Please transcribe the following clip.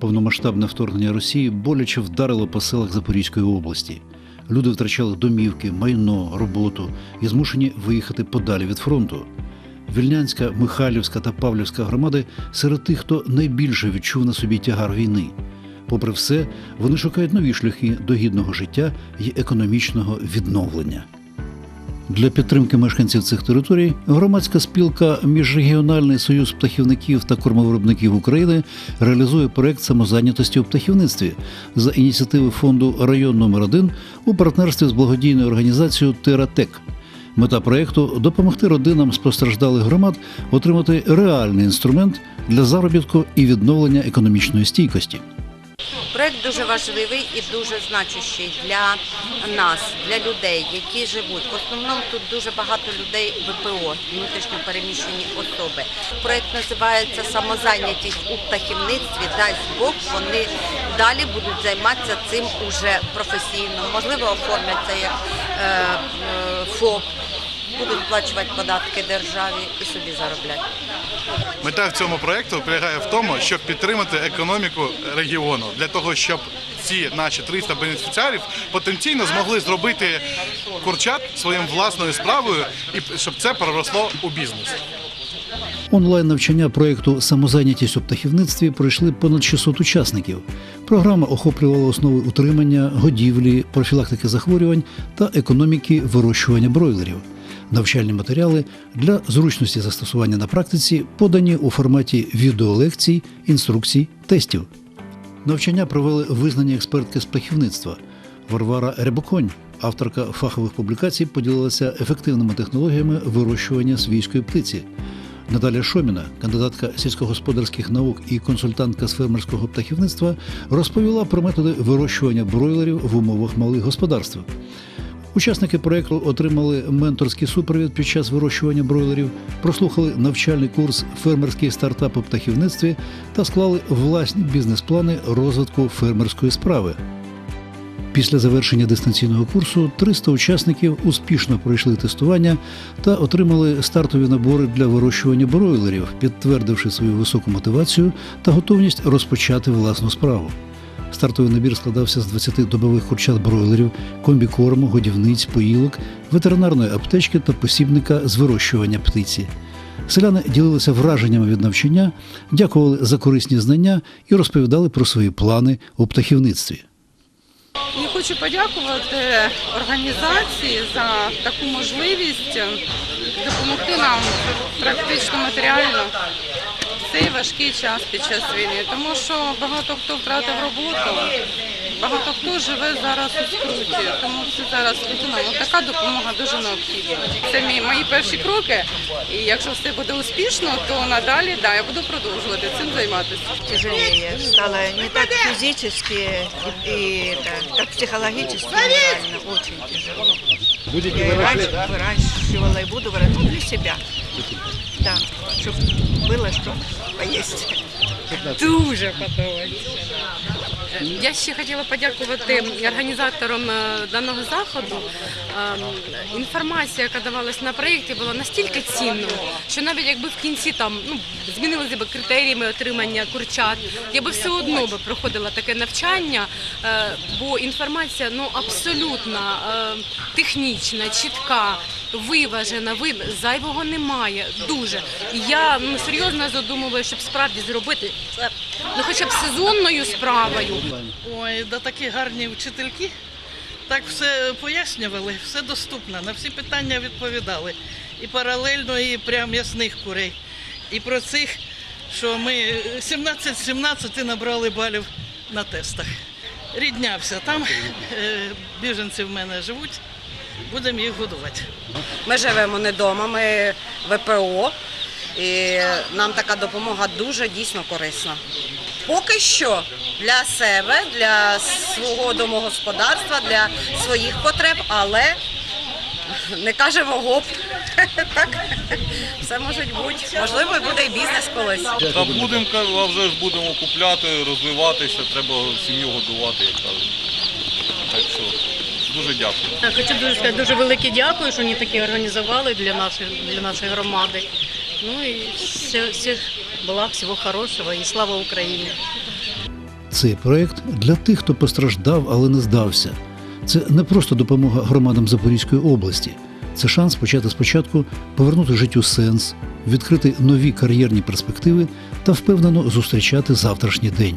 Повномасштабне вторгнення Росії боляче вдарило по селах Запорізької області. Люди втрачали домівки, майно, роботу і змушені виїхати подалі від фронту. Вільнянська, Михайлівська та Павлівська громади серед тих, хто найбільше відчув на собі тягар війни. Попри все, вони шукають нові шляхи до гідного життя і економічного відновлення. Для підтримки мешканців цих територій громадська спілка Міжрегіональний союз птахівників та кормовиробників України реалізує проект самозайнятості у птахівництві за ініціативи фонду Район номер 1 у партнерстві з благодійною організацією Тератек. Мета проекту допомогти родинам з постраждалих громад отримати реальний інструмент для заробітку і відновлення економічної стійкості. Проект дуже важливий і дуже значущий для нас, для людей, які живуть. В основному тут дуже багато людей ВПО, внутрішньо переміщені особи. Проект називається Самозайнятість у птахівництві. Дасть Бог, вони далі будуть займатися цим уже професійно. Можливо, оформляться як е, е, ФОП, будуть сплачувати податки державі і собі заробляти. Мета в цьому проєкту полягає в тому, щоб підтримати економіку регіону для того, щоб ці наші 300 бенефіціарів потенційно змогли зробити курчат своїм власною справою і щоб це переросло у бізнес. Онлайн навчання проєкту Самозайнятість у птахівництві пройшли понад 600 учасників. Програма охоплювала основи утримання, годівлі, профілактики захворювань та економіки вирощування бройлерів. Навчальні матеріали для зручності застосування на практиці подані у форматі відеолекцій, інструкцій, тестів. Навчання провели визнані експертки з птахівництва. Варвара Рябоконь, авторка фахових публікацій, поділилася ефективними технологіями вирощування свійської птиці. Наталя Шоміна, кандидатка сільськогосподарських наук і консультантка з фермерського птахівництва, розповіла про методи вирощування бройлерів в умовах малих господарств. Учасники проекту отримали менторський супровід під час вирощування бройлерів, прослухали навчальний курс фермерський стартап у птахівництві та склали власні бізнес-плани розвитку фермерської справи. Після завершення дистанційного курсу 300 учасників успішно пройшли тестування та отримали стартові набори для вирощування бройлерів, підтвердивши свою високу мотивацію та готовність розпочати власну справу. Стартовий набір складався з 20 добових курчат бройлерів, комбікорму, годівниць, поїлок, ветеринарної аптечки та посібника з вирощування птиці. Селяни ділилися враженнями від навчання, дякували за корисні знання і розповідали про свої плани у птахівництві. І хочу подякувати організації за таку можливість допомогти нам практично матеріально цей важкий час під час війни, тому що багато хто втратив роботу, багато хто живе зараз у скруті, тому це зараз людина, ну, така допомога дуже необхідна. Це мій, мої перші кроки, і якщо все буде успішно, то надалі да, я буду продовжувати цим займатися. тяжелее стало не так и, и это, как психологически, морально очень тяжело. Я и раньше выращивала и буду выращивать ну, для себя. Да, чтобы было что поесть. Дуже подобається. Я ще хотіла подякувати організаторам е, даного заходу. Ем, Інформація, яка давалась на проєкті, була настільки цінною, що навіть якби в кінці там ну змінилися б критеріями отримання курчат, я би все одно би проходила таке навчання, е, бо інформація ну абсолютно е, технічна, чітка. Виважена, ви зайвого немає. Дуже я ну серйозно задумую, щоб справді зробити це ну, хоча б сезонною справою. Ой, да такі гарні вчительки. Так все пояснювали, все доступно, на всі питання відповідали. І паралельно, і прям ясних курей. І про цих, що ми 17-17 набрали балів на тестах. Ріднявся там, е, біженці в мене живуть, будемо їх годувати. Ми живемо не вдома, ми ВПО, і нам така допомога дуже дійсно корисна. Поки що для себе, для свого домогосподарства, для своїх потреб, але не кажемо гоп. Так, все може бути. Можливо, буде і бізнес колись. Та будемо, а вже ж будемо купляти, розвиватися, треба сім'ю годувати, як кажуть. Так що дуже дякую. Так, хочу дуже сказати дуже велике дякую, що вони такі організували для нашої для нашої громади. Ну і все, всіх благ, всього хорошого і слава Україні. Цей проект для тих, хто постраждав, але не здався. Це не просто допомога громадам Запорізької області. Це шанс почати спочатку повернути життю сенс, відкрити нові кар'єрні перспективи та впевнено зустрічати завтрашній день.